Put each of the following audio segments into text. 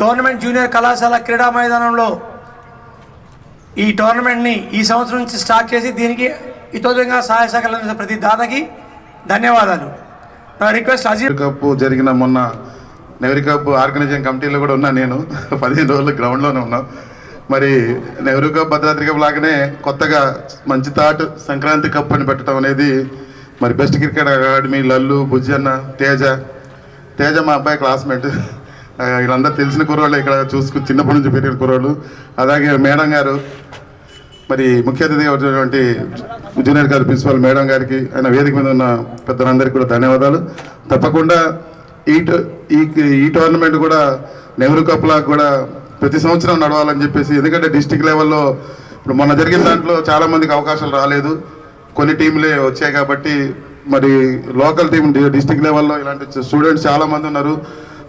Government junior కళాశాల క్రీడా మైదానంలో ఈ టోర్నమెంట్ని ఈ సంవత్సరం నుంచి స్టార్ట్ చేసి దీనికి ఇతోదంగా సహాయ సహకారాలు అందించిన ప్రతి దాతకి ధన్యవాదాలు. నా రిక్వెస్ట్ అజీర్ కప్ జరిగిన మొన్న నెహ్రూ కప్ ఆర్గనైజింగ్ కమిటీలో కూడా ఉన్నా నేను. పదిహేను రోజులు గ్రౌండ్లోనే ఉన్నాం. మరి నెహ్రూ కప్ భద్రాద్రి కప్ లాగానే కొత్తగా మంచి థాట్ సంక్రాంతి కప్ అని పెట్టడం అనేది మరి best cricket academy Lallu Bujjanna Teja Teja మా అబ్బాయి క్లాస్మేట్ వీళ్ళందరూ తెలిసిన కుర్రోళ్ళు ఇక్కడ చూసుకు చిన్నప్పటి నుంచి పెరిగిన కుర్రోళ్ళు. అలాగే మేడం గారు మరి ముఖ్య అతిథిగా వచ్చినటువంటి జూనియర్ గారు ప్రిన్సిపల్ మేడం గారికి ఆయన వేదిక మీద ఉన్న పెద్దలందరికీ కూడా ధన్యవాదాలు. తప్పకుండా ఈ ఈ ఈ టోర్నమెంట్ కూడా నెహ్రూ కప్ లాగా కూడా ప్రతి సంవత్సరం నడవాలని చెప్పేసి ఎందుకంటే డిస్టిక్ లెవెల్లో ఇప్పుడు మొన్న జరిగిన దాంట్లో చాలామందికి అవకాశాలు రాలేదు. కొన్ని టీంలే వచ్చాయి కాబట్టి మరి లోకల్ టీం డిస్టిక్ లెవెల్లో ఇలాంటి స్టూడెంట్స్ చాలామంది ఉన్నారు.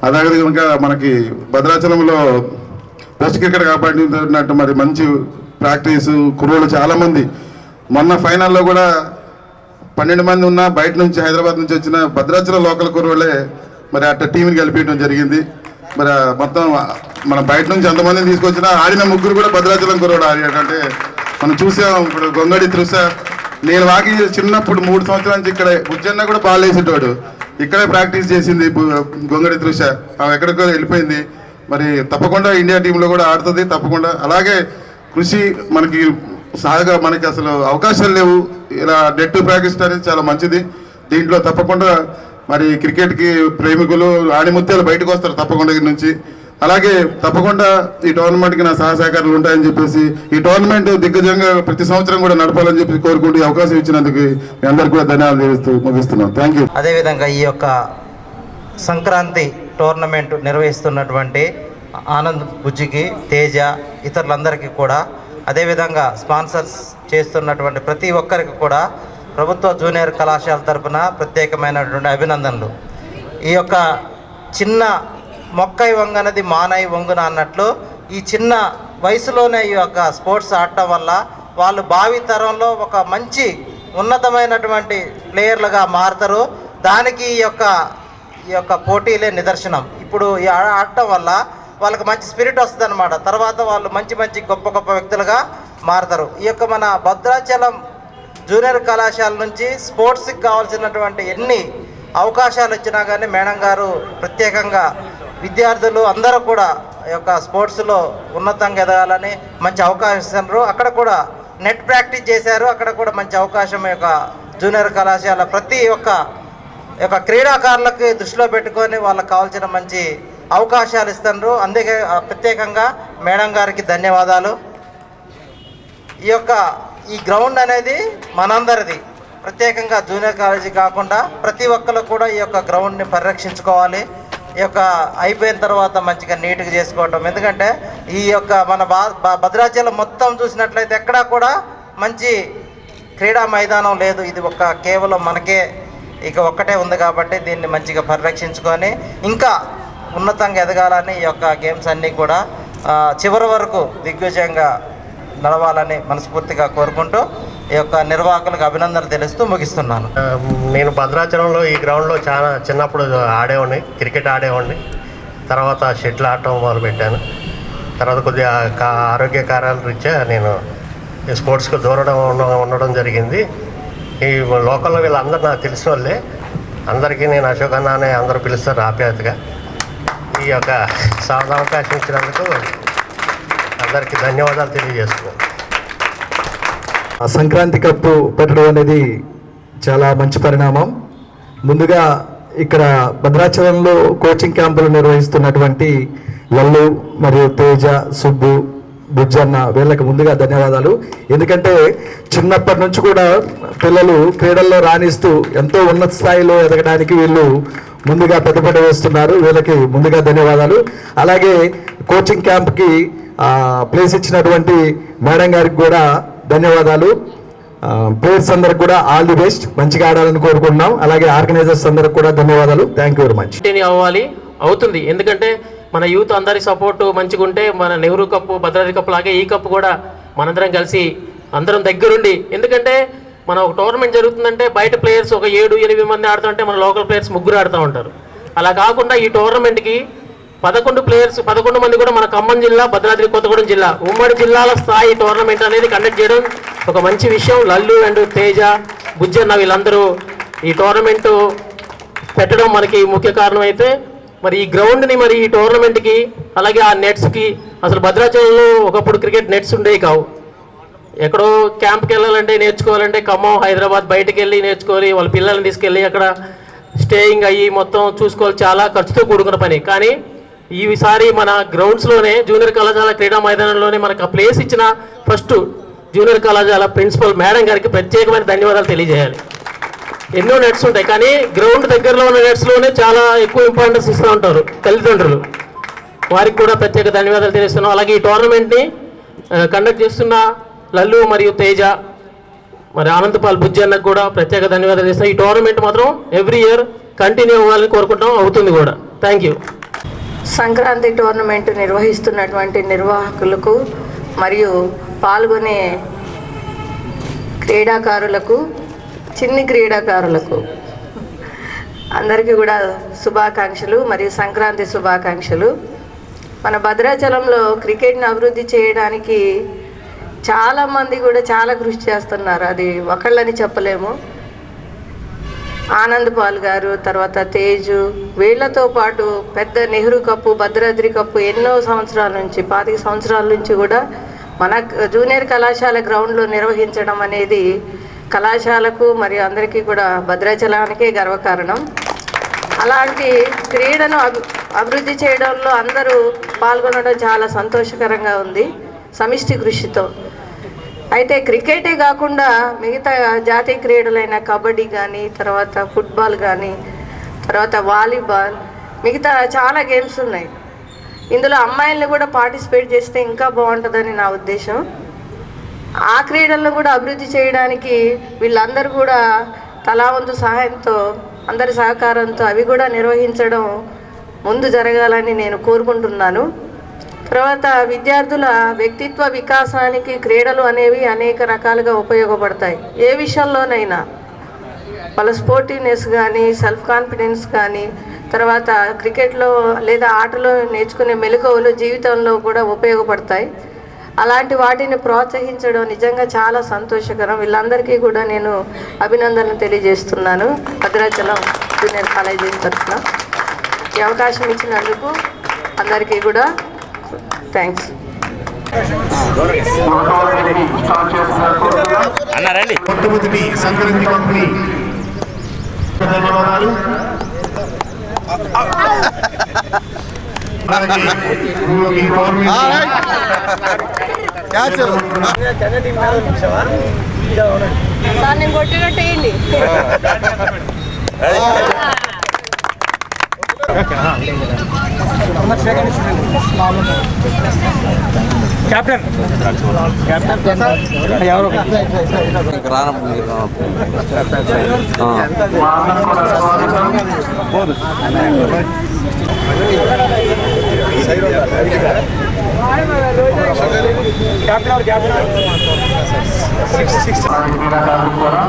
అలాగే కనుక మనకి భద్రాచలంలో టెస్ట్ క్రికెట్ కాబట్టి మరి మంచి ప్రాక్టీస్ కుర్రోళ్ళు చాలామంది. మొన్న ఫైనల్లో కూడా పన్నెండు మంది ఉన్న బయట నుంచి హైదరాబాద్ నుంచి వచ్చిన భద్రాచలం లోకల్ కుర్రోళ్ళే మరి అట్ట టీంని కలిపించడం జరిగింది. మరి మొత్తం మన బయట నుంచి ఎంతమందిని తీసుకొచ్చినా ఆడిన ముగ్గురు కూడా భద్రాచలం కుర్రోడు ఆడినట్టే మనం చూసాం ఇప్పుడు గొంగడి తృష నేను వాకి చిన్నప్పుడు మూడు సంవత్సరాల నుంచి ఇక్కడే బుజ్జన్న కూడా బాల్ వేసేటోడు. ఇక్కడే ప్రాక్టీస్ చేసింది గొంగడి త్రుష. ఆమె ఎక్కడికో వెళ్ళిపోయింది. మరి తప్పకుండా ఇండియా టీంలో కూడా ఆడుతుంది తప్పకుండా. అలాగే కృషి మనకి సహజంగా మనకి అసలు అవకాశాలు లేవు. ఇలా నెట్ ప్రాక్టీస్ అనేది చాలా మంచిది. దీంట్లో తప్పకుండా మరి క్రికెట్కి ప్రేమికులు ఆణిముత్యాలు బయటకు వస్తారు తప్పకుండా నుంచి. అలాగే తప్పకుండా ఈ టోర్నమెంట్కి నా సహాయ ఉంటాయని చెప్పేసి ఈ టోర్నమెంట్ దిగ్గజంగా ప్రతి సంవత్సరం కూడా నడపాలని చెప్పి కోరుకుంటూ ఈ అవకాశం ఇచ్చినందుకు మీ అందరికీ కూడా ధన్యవాదాలు తెలుస్తూ ముగిస్తున్నాం. థ్యాంక్ యూ అదేవిధంగా ఈ యొక్క సంక్రాంతి టోర్నమెంట్ నిర్వహిస్తున్నటువంటి ఆనంద్ బుజ్జికి తేజ ఇతరులందరికీ కూడా అదేవిధంగా స్పాన్సర్స్ చేస్తున్నటువంటి ప్రతి ఒక్కరికి కూడా ప్రభుత్వ జూనియర్ కళాశాల తరఫున ప్రత్యేకమైనటువంటి అభినందనలు. ఈ యొక్క చిన్న మొక్కై వంగనది మానై వంగున అన్నట్లు ఈ చిన్న వయసులోనే ఈ యొక్క స్పోర్ట్స్ ఆడటం వల్ల వాళ్ళు భావి తరంలో ఒక మంచి ఉన్నతమైనటువంటి ప్లేయర్లుగా మారుతారు. దానికి ఈ యొక్క ఈ యొక్క పోటీలే నిదర్శనం. ఇప్పుడు ఈ ఆడటం వల్ల వాళ్ళకి మంచి స్పిరిట్ వస్తుంది అనమాట తర్వాత వాళ్ళు మంచి మంచి గొప్ప గొప్ప వ్యక్తులుగా మారుతారు. ఈ యొక్క మన భద్రాచలం జూనియర్ కళాశాల నుంచి స్పోర్ట్స్కి కావాల్సినటువంటి ఎన్ని అవకాశాలు వచ్చినా కానీ మేడం గారు ప్రత్యేకంగా విద్యార్థులు అందరూ కూడా ఈ యొక్క స్పోర్ట్స్లో ఉన్నతంగా ఎదగాలని మంచి అవకాశం ఇస్తున్నారు. అక్కడ కూడా నెట్ ప్రాక్టీస్ చేశారు. అక్కడ కూడా మంచి అవకాశం యొక్క జూనియర్ కళాశాల ప్రతి ఒక్క యొక్క క్రీడాకారులకు దృష్టిలో పెట్టుకొని వాళ్ళకి కావాల్సిన మంచి అవకాశాలు ఇస్తున్నారు. అందుకే ప్రత్యేకంగా మేడం గారికి ధన్యవాదాలు. ఈ యొక్క ఈ గ్రౌండ్ అనేది మనందరిది. ప్రత్యేకంగా జూనియర్ కాలేజీ కాకుండా ప్రతి ఒక్కరు కూడా ఈ యొక్క గ్రౌండ్ని పరిరక్షించుకోవాలి. ఈ యొక్క అయిపోయిన తర్వాత మంచిగా నీట్గా చేసుకోవటం. ఎందుకంటే ఈ యొక్క మన భద్రాచలం మొత్తం చూసినట్లయితే ఎక్కడా కూడా మంచి క్రీడా మైదానం లేదు. ఇది ఒక కేవలం మనకే ఇక ఒక్కటే ఉంది కాబట్టి దీన్ని మంచిగా పరిరక్షించుకొని ఇంకా ఉన్నతంగా ఎదగాలని ఈ యొక్క గేమ్స్ అన్నీ కూడా చివరి వరకు దిగ్విజయంగా నడవాలని మనస్ఫూర్తిగా కోరుకుంటూ ఈ యొక్క నిర్వాహకులకు అభినందనలు తెలుస్తూ ముగిస్తున్నాను. నేను భద్రాచలంలో ఈ గ్రౌండ్లో చాలా చిన్నప్పుడు ఆడేవాడిని క్రికెట్ ఆడేవాడిని. తర్వాత షటిల్ ఆడటం మొదలుపెట్టాను. తర్వాత కొద్దిగా కా- ఆరోగ్య కారణాల రీత్యా నేను ఈ స్పోర్ట్స్కి దూరడం ఉండడం జరిగింది. ఈ లోకల్లో వీళ్ళందరూ నాకు తెలిసిన వాళ్ళే. అందరికీ నేను అశోక్ అన్న అనే అందరూ పిలుస్తారు ఆప్యాయతగా. ఈ యొక్క సాధ అవకాశం ఇచ్చినందుకు అందరికీ ధన్యవాదాలు తెలియజేస్తున్నాను. సంక్రాంతి కప్పు పెట్టడం అనేది చాలా మంచి పరిణామం. ముందుగా ఇక్కడ భద్రాచలంలో కోచింగ్ క్యాంపులు నిర్వహిస్తున్నటువంటి లల్లు మరియు తేజ సుబ్బు బుజ్జన్న వీళ్ళకి ముందుగా ధన్యవాదాలు. ఎందుకంటే చిన్నప్పటి నుంచి కూడా పిల్లలు క్రీడల్లో రాణిస్తూ ఎంతో ఉన్నత స్థాయిలో ఎదగడానికి వీళ్ళు ముందుగా పెద్దపడి వేస్తున్నారు. వీళ్ళకి ముందుగా ధన్యవాదాలు. అలాగే కోచింగ్ క్యాంప్కి ప్లేస్ ఇచ్చినటువంటి మేడం గారికి కూడా ధన్యవాదాలు. ప్లేయర్స్ అందరికి కూడా ఆల్ ది బెస్ట్. మంచిగా ఆడాలని కోరుకుంటున్నాం. అలాగే ఆర్గనైజర్స్ అందరికి కూడా ధన్యవాదాలు. థ్యాంక్ యూ వెరీ మచ్ అవ్వాలి. అవుతుంది. ఎందుకంటే మన యూత్ అందరి సపోర్టు మంచిగా ఉంటే మన నెహ్రూ కప్పు భద్రాద్రి కప్పు లాగే ఈ కప్పు కూడా మనందరం కలిసి అందరం దగ్గరుండి. ఎందుకంటే మన ఒక టోర్నమెంట్ జరుగుతుందంటే బయట ప్లేయర్స్ ఒక ఏడు ఎనిమిది మంది ఆడుతుంటే మన లోకల్ ప్లేయర్స్ ముగ్గురు ఆడుతూ ఉంటారు. అలా కాకుండా ఈ టోర్నమెంట్కి పదకొండు ప్లేయర్స్ పదకొండు మంది కూడా మన ఖమ్మం జిల్లా భద్రాద్రి కొత్తగూడెం జిల్లా. ఉమ్మడి జిల్లాల స్థాయి టోర్నమెంట్ అనేది కండక్ట్ చేయడం ఒక మంచి విషయం. లల్లు అండ్ తేజ బుజ్జన్న వీళ్ళందరూ ఈ టోర్నమెంట్ పెట్టడం మనకి ముఖ్య కారణం అయితే. మరి ఈ గ్రౌండ్ని మరి ఈ టోర్నమెంట్కి అలాగే ఆ నెట్స్కి అసలు భద్రాచలంలో ఒకప్పుడు క్రికెట్ నెట్స్ ఉండేవి కావు. ఎక్కడో క్యాంప్కి వెళ్ళాలంటే నేర్చుకోవాలంటే ఖమ్మం హైదరాబాద్ బయటకు వెళ్ళి నేర్చుకోవాలి వాళ్ళ పిల్లల్ని తీసుకెళ్ళి అక్కడ స్టేయింగ్ అయ్యి మొత్తం చూసుకోవాలి. చాలా ఖర్చుతో కూడుకున్న పని. కానీ ఈసారి మన గ్రౌండ్స్లోనే జూనియర్ కళాశాల క్రీడా మైదానంలోనే మనకు ఆ ప్లేస్ ఇచ్చిన ఫస్ట్ జూనియర్ కళాశాల ప్రిన్సిపల్ మేడం గారికి ప్రత్యేకమైన ధన్యవాదాలు తెలియజేయాలి. ఎన్నో నెట్స్ ఉంటాయి కానీ గ్రౌండ్ దగ్గరలో ఉన్న నెట్స్లోనే చాలా ఎక్కువ ఇంపార్టెన్స్ ఇస్తూ ఉంటారు తల్లిదండ్రులు. వారికి కూడా ప్రత్యేక ధన్యవాదాలు తెలుస్తున్నాం అలాగే ఈ టోర్నమెంట్ని కండక్ట్ చేస్తున్న లల్లు మరియు తేజ మరి ఆనందపాల్ బుజ్జన్నకు కూడా ప్రత్యేక ధన్యవాదాలు చేస్తాం ఈ టోర్నమెంట్ మాత్రం ఎవ్రీ ఇయర్ కంటిన్యూ అవ్వాలని కోరుకుంటాం అవుతుంది కూడా. థ్యాంక్ యూ సంక్రాంతి టోర్నమెంట్ నిర్వహిస్తున్నటువంటి నిర్వాహకులకు మరియు పాల్గొనే క్రీడాకారులకు చిన్ని క్రీడాకారులకు అందరికీ కూడా శుభాకాంక్షలు మరియు సంక్రాంతి శుభాకాంక్షలు. మన భద్రాచలంలో క్రికెట్ని అభివృద్ధి చేయడానికి చాలామంది కూడా చాలా కృషి చేస్తున్నారు. అది ఒకళ్ళని చెప్పలేము. ఆనంద్ పాల్ గారు తర్వాత తేజు వీళ్ళతో పాటు పెద్ద నెహ్రూ కప్పు భద్రాద్రి కప్పు ఎన్నో సంవత్సరాల నుంచి పాతిక సంవత్సరాల నుంచి కూడా మన జూనియర్ కళాశాల గ్రౌండ్లో నిర్వహించడం అనేది కళాశాలకు మరియు అందరికీ కూడా భద్రాచలానికే గర్వకారణం. అలాంటి క్రీడను అభి- అభివృద్ధి చేయడంలో అందరూ పాల్గొనడం చాలా సంతోషకరంగా ఉంది. సమిష్టి కృషితో. అయితే క్రికెటే కాకుండా మిగతా జాతీయ క్రీడలైన కబడ్డీ కానీ తర్వాత ఫుట్బాల్ కానీ తర్వాత వాలీబాల్ మిగతా చాలా గేమ్స్ ఉన్నాయి. ఇందులో అమ్మాయిల్ని కూడా పార్టిసిపేట్ చేస్తే ఇంకా బాగుంటుందని నా ఉద్దేశం. ఆ క్రీడలను కూడా అభివృద్ధి చేయడానికి వీళ్ళందరూ కూడా తలా వంతు సహాయంతో అందరి సహకారంతో అవి కూడా నిర్వహించడం ముందు జరగాలని నేను కోరుకుంటున్నాను. తర్వాత విద్యార్థుల వ్యక్తిత్వ వికాసానికి క్రీడలు అనేవి అనేక రకాలుగా ఉపయోగపడతాయి. ఏ విషయంలోనైనా వాళ్ళ స్పోర్టివ్నెస్ కానీ సెల్ఫ్ కాన్ఫిడెన్స్ కానీ తర్వాత క్రికెట్లో లేదా ఆటలో నేర్చుకునే మెలకువలు జీవితంలో కూడా ఉపయోగపడతాయి. అలాంటి వాటిని ప్రోత్సహించడం నిజంగా చాలా సంతోషకరం. వీళ్ళందరికీ కూడా నేను అభినందనలు తెలియజేస్తున్నాను. భద్రాచలం జూనియర్ కాలేజీ తరఫున ఈ అవకాశం ఇచ్చినందుకు అందరికీ కూడా థ్యాంక్స్ మొట్టమొదటి సంక్రాంతి కంపెనీ ధన్యవాదాలు. అలాగే ఈ గవర్నమెంట్ సార్ నేను కొట్టినట్టేయండి క్రీడాకారులు కూడా